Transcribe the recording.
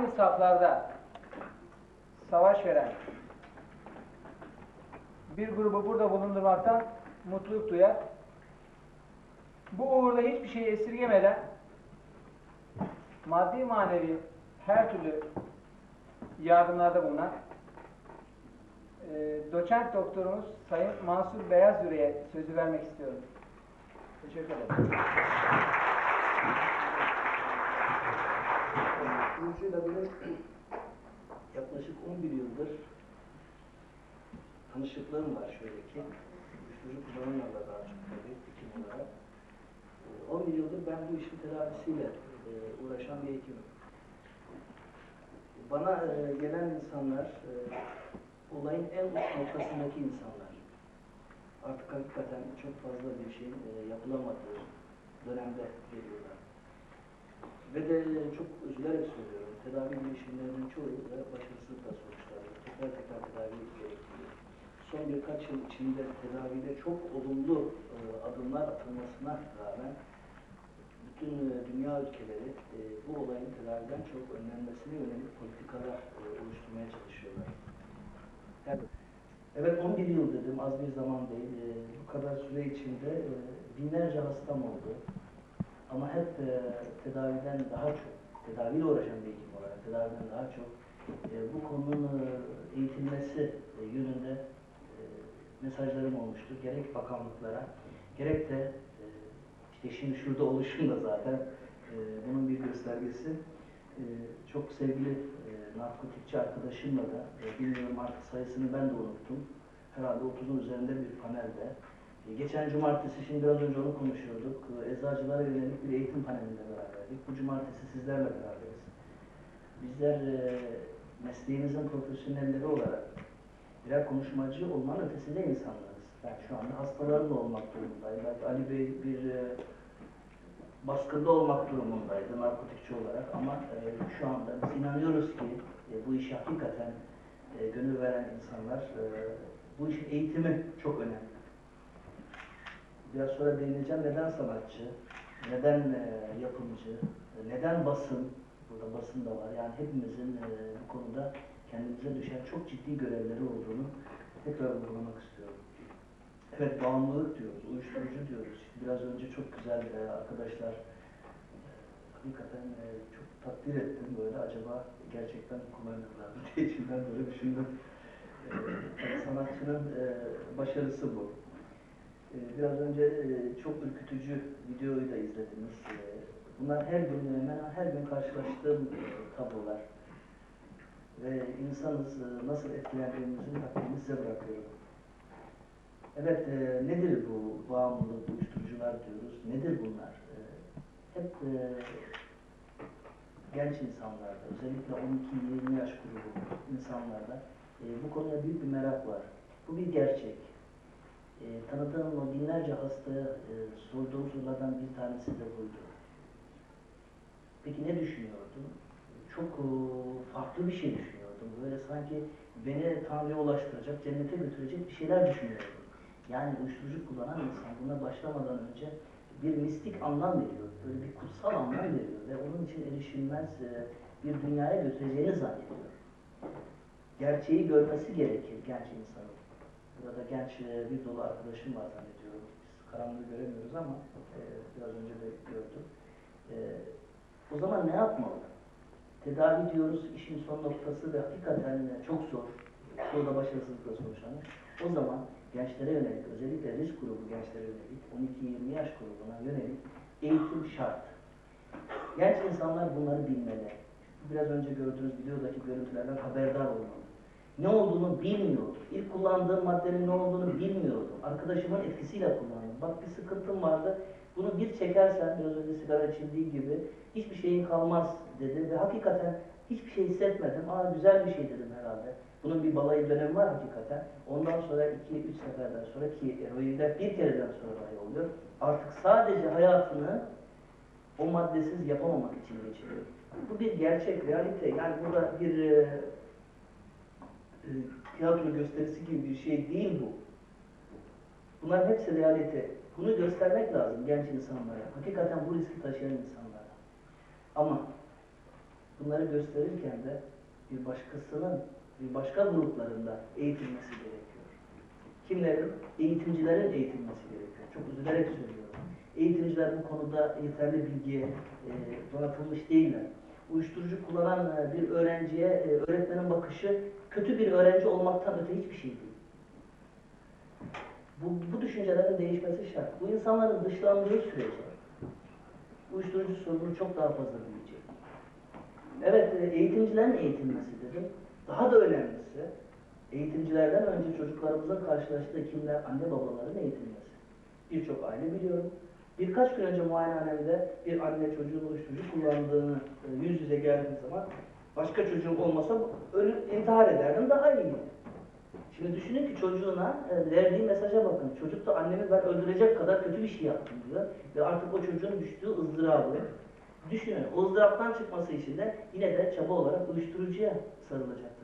aynı saflarda savaş veren bir grubu burada bulundurmaktan mutluluk duyar. Bu uğurda hiçbir şeyi esirgemeden maddi manevi her türlü yardımlarda bulunan e, doçent doktorumuz Sayın Mansur Beyaz Yüre'ye sözü vermek istiyorum. Teşekkür ederim. Uyuşturucuyla benim yaklaşık 11 yıldır tanışıklığım var şöyle ki. Uyuşturucu kullananlarla daha çok tabii hekim olarak. Ee, 11 yıldır ben bu işin tedavisiyle e, uğraşan bir hekimim. Bana e, gelen insanlar e, olayın en uç noktasındaki insanlar. Artık hakikaten çok fazla bir şeyin e, yapılamadığı dönemde geliyorlar. Ve de çok üzülerek söylüyorum, tedavi girişimlerinin çoğu da başarısızlıkla sonuçlanıyor. Tekrar tekrar tedavi gerektiriyor. Son birkaç yıl içinde tedavide çok olumlu e, adımlar atılmasına rağmen bütün e, dünya ülkeleri e, bu olayın tedaviden çok önlenmesine yönelik politikalar e, oluşturmaya çalışıyorlar. Evet. Evet 11 yıl dedim az bir zaman değil. E, bu kadar süre içinde e, binlerce hastam oldu. Ama hep e, tedaviden daha çok, tedaviyle uğraşan bir hekim olarak tedaviden daha çok e, bu konunun e, eğitilmesi e, yönünde e, mesajlarım olmuştu. Gerek bakanlıklara, gerek de e, işte şimdi şurada oluşum da zaten e, bunun bir göstergesi. E, çok sevgili e, narkotikçi arkadaşımla da, e, bilmiyorum artık sayısını ben de unuttum. Herhalde 30'un üzerinde bir panelde Geçen cumartesi, şimdi biraz önce onu konuşuyorduk. Eczacılara yönelik bir eğitim panelinde beraberdik. Bu cumartesi sizlerle beraberiz. Bizler e, mesleğimizin profesyonelleri olarak birer konuşmacı olmanın ötesinde insanlarız. Ben şu anda hastalarla olmak durumundayım. Belki Ali Bey bir e, baskında olmak durumundaydı narkotikçi olarak ama e, şu anda biz inanıyoruz ki bu işe hakikaten gönül veren insanlar, bu işin eğitimi çok önemli. Biraz sonra değineceğim neden sanatçı, neden e, yapımcı, e, neden basın, burada basın da var. Yani hepimizin e, bu konuda kendimize düşen çok ciddi görevleri olduğunu tekrar vurgulamak istiyorum. Evet bağımlılık diyoruz, uyuşturucu diyoruz. Biraz önce çok güzel e, arkadaşlar e, hakikaten e, çok takdir ettim böyle acaba gerçekten kullanırlar mı diye içimden böyle düşündüm. E, sanatçının e, başarısı bu. Ee, Biraz önce e, çok ürkütücü videoyu da izlediniz. Ee, Bunlar her gün, hemen her gün karşılaştığım e, tablolar. Ve insanız e, nasıl etkilendiğimizin hakkını size bırakıyorum. Evet, nedir bu bağımlılık, uyuşturucular diyoruz? Nedir bunlar? Hep genç insanlarda, özellikle 12-20 yaş grubu insanlarda bu konuya büyük bir merak var. Bu bir gerçek. E, tanıdığım o binlerce hastaya e, sorduğum sorulardan bir tanesi de buydu. Peki ne düşünüyordum? Çok e, farklı bir şey düşünüyordum. Böyle sanki beni Tanrı'ya ulaştıracak, cennete götürecek bir şeyler düşünüyordum. Yani uyuşturucu kullanan insan buna başlamadan önce bir mistik anlam veriyor. Böyle bir kutsal anlam veriyor ve onun için erişilmez e, bir dünyaya götüreceğini zannediyor. Gerçeği görmesi gerekir genç insanın. Burada genç e, bir dolu arkadaşım var zannediyorum. Biz karanlığı göremiyoruz ama e, biraz önce de gördüm. E, o zaman ne yapmalı? Tedavi diyoruz işin son noktası ve hakikaten çok zor. Çoğu da başarısızlıkla sonuçlanır. O zaman gençlere yönelik, özellikle risk grubu gençlere yönelik, 12-20 yaş grubuna yönelik eğitim şart. Genç insanlar bunları bilmeli. Biraz önce gördüğünüz videodaki görüntülerden haberdar olmalı. Ne olduğunu bilmiyordum. İlk kullandığım maddenin ne olduğunu bilmiyordum. Arkadaşımın etkisiyle kullandım. Bak bir sıkıntım vardı. Bunu bir çekersen, biraz önce sigara içildiği gibi hiçbir şeyin kalmaz dedi ve hakikaten hiçbir şey hissetmedim. Aa güzel bir şey dedim herhalde. Bunun bir balayı dönemi var hakikaten. Ondan sonra iki, üç seferden sonra ki eroinde bir kereden sonra dahi oluyor. Artık sadece hayatını o maddesiz yapamamak için geçiriyor. Bu bir gerçek, realite. Yani burada bir e, tiyatro gösterisi gibi bir şey değil bu. Bunların hepsi realite. Bunu göstermek lazım genç insanlara. Hakikaten bu riski taşıyan insanlara. Ama bunları gösterirken de bir başkasının, bir başka gruplarında eğitilmesi gerekiyor. Kimlerin? Eğitimcilerin eğitilmesi gerekiyor. Çok üzülerek söylüyorum. Eğitimciler bu konuda yeterli bilgiye e, donatılmış değiller. Uyuşturucu kullanan e, bir öğrenciye e, öğretmenin bakışı kötü bir öğrenci olmaktan öte hiçbir şey değil. Bu, bu düşüncelerin değişmesi şart. Bu insanların dışlandığı sürece uyuşturucu sorunu çok daha fazla büyüyecek. Evet, e, eğitimcilerin eğitilmesi dedim. Daha da önemlisi, eğitimcilerden önce çocuklarımızın karşılaştığı kimler? Anne babaların eğitilmesi. Birçok aile biliyorum. Birkaç gün önce muayenehanemde bir anne çocuğun uyuşturucu kullandığını e, yüz yüze geldiği zaman başka çocuğum olmasa ölü, intihar ederdim daha iyi. Şimdi düşünün ki çocuğuna e, verdiği mesaja bakın. Çocuk da annemi ben öldürecek kadar kötü bir şey yaptım diyor. Ve artık o çocuğun düştüğü ızdırabı düşünün. O ızdıraptan çıkması için de yine de çaba olarak uyuşturucuya sarılacaktır.